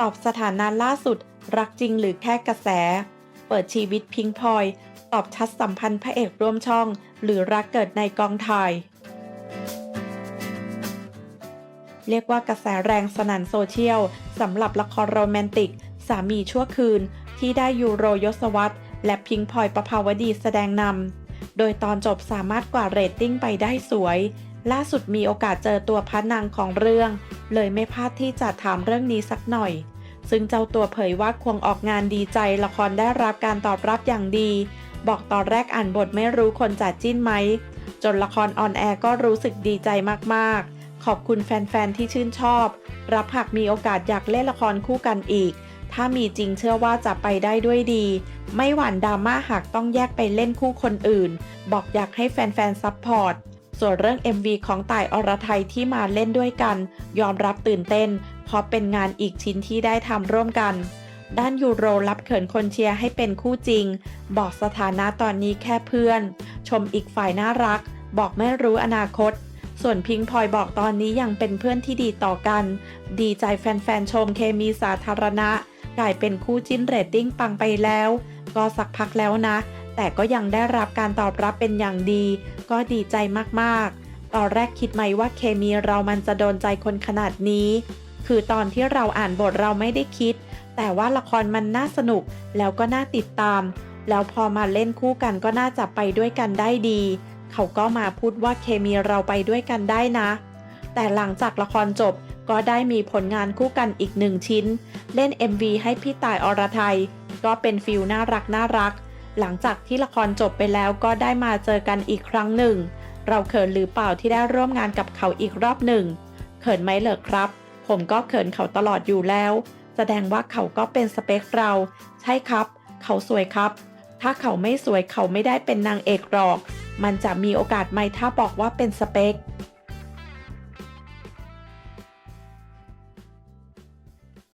ตอบสถานะล่าสุด รักจริงหรือแค่กระแส เปิดชีวิตพิงพลอย ตอบชัดสัมพันธ์พระเอกร่วมช่อง หรือรักเกิดในกองถ่ายเรียกว่ากระแสแรงสนั่นโซเชียลสำหรับละครโรแมนติก สามีชั่วคืน ที่ได้ยูโรยศวรรษและพิงพลอยประภาวดีแสดงนำ โดยตอนจบสามารถกว่าดเรตติ้งไปได้สวย ล่าสุดมีโอกาสเจอตัวพระนางของเรื่อง เลยไม่พลาดที่จะถามเรื่องนี้สักหน่อย ซึ่งเจ้าตัวเผยว่าควงออกงานดีใจละครได้รับการตอบรับอย่างดี บอกตอนแรกอ่านบทไม่รู้คนจะจิ้นไหม จนละครออนแอร์ก็รู้สึกดีใจมากๆ ขอบคุณแฟนๆที่ชื่นชอบ รับหากมีโอกาสอยากเล่นละครคู่กันอีก ถ้ามีจริงเชื่อว่าจะไปได้ด้วยดี ไม่หวั่นดราม่าหากต้องแยกไปเล่นคู่คนอื่น บอกอยากให้แฟนๆซัพพอร์ต ส่วนเรื่อง MV ของต่ายอรไทยที่มาเล่นด้วยกัน ยอมรับตื่นเต้น เพราะเป็นงานอีกชิ้นที่ได้ทำร่วมกัน ด้านยูโรรับเขินคนเชียร์ให้เป็นคู่จริง บอกสถานะตอนนี้แค่เพื่อน ชมอีกฝ่ายน่ารัก บอกไม่รู้อนาคต ส่วนพิงพลอยบอกตอนนี้ยังเป็นเพื่อนที่ดีต่อกัน ดีใจแฟนๆชมเคมีสาธารณะ กลายเป็นคู่จิ้นเรตติ้งปังไปแล้ว ก็สักพักแล้วนะแต่ก็ยังได้รับการตอบรับเป็นอย่างดี ก็ดีใจมากๆ ตอนแรกคิดไหมว่าเคมีเรามันจะโดนใจคนขนาดนี้ คือตอนที่เราอ่านบทเราไม่ได้คิด แต่ว่าละครมันน่าสนุกแล้วก็น่าติดตาม แล้วพอมาเล่นคู่กันก็น่าจะไปด้วยกันได้ดี เขาก็มาพูดว่าเคมีเราไปด้วยกันได้นะ แต่หลังจากละครจบก็ได้มีผลงานคู่กันอีกหนึ่งชิ้น เล่น MV ให้พี่ต่ายอรไทย ก็เป็นฟิลน่ารักน่ารัก หลังจากที่ละครจบไปแล้วก็ได้มาเจอกันอีกครั้งหนึ่ง เราเขินหรือเปล่าที่ได้ร่วมงานกับเขาอีกรอบหนึ่ง เขินไหมเหรอครับ ผมก็เขินเขาตลอดอยู่แล้ว แสดงว่าเขาก็เป็นสเปคเรา ใช่ครับ เขาสวยครับ ถ้าเขาไม่สวยเขาไม่ได้เป็นนางเอกหรอก มันจะมีโอกาสไหมถ้าบอกว่าเป็นสเปค